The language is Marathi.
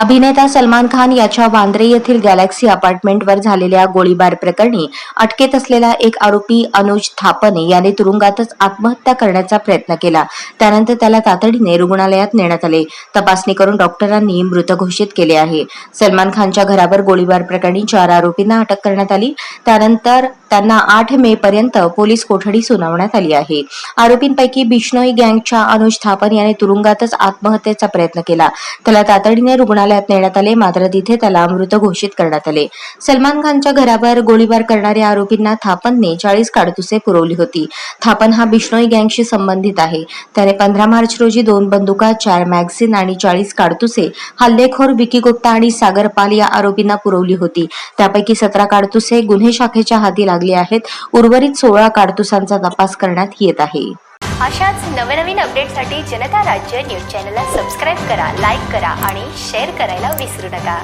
अभिनेता सलमान खान याच्या वांद्रे येथील गॅलेक्सी अपार्टमेंटवर झालेल्या गोळीबार प्रकरणी अटकेत असलेला एक आरोपी अनुज थापने याने तुरुंगातच आत्महत्या करण्याचा प्रयत्न केला. त्यानंतर त्याला तातडीने रुग्णालयात नेण्यात आले. तपासणी करून डॉक्टरांनी मृत घोषित केले आहे. सलमान खानच्या घरावर गोळीबार प्रकरणी चार आरोपींना अटक करण्यात आली. त्यानंतर त्यांना आठ मे पर्यंत पोलीस कोठडी सुनावण्यात आली आहे. आरोपींपैकी बिश्नोई गँगच्या अनुज थापन याने तुरुंगातच आत्महत्येचा प्रयत्न केला. त्याला तातडीने रुग्णालयात नेण्यात आले मात्र तिथे त्याला मृत घोषित करण्यात आले. सलमान खानच्या घरावर गोळीबार करणाऱ्या आरोपींना थापनने चाळीस काडतुसे पुरवली होती. थापन हा बिश्नोई गँगशी संबंधित आहे. त्याने पंधरा मार्च रोजी दोन बंदुका चार मॅगझिन आणि चाळीस काडतुसे हल्लेखोर विकी गुप्ता आणि सागर पाल या आरोपींना पुरवली होती. त्यापैकी सतरा काडतुसे गुन्हे शाखेच्या हाती लागले आहेत. उर्वरित सोळा काडतुसांचा तपास करण्यात येत आहे. अशाच नवनवीन अपडेटसाठी जनता राज्य न्यूज चॅनलला सबस्क्राईब करा लाईक करा आणि शेअर करायला विसरू नका.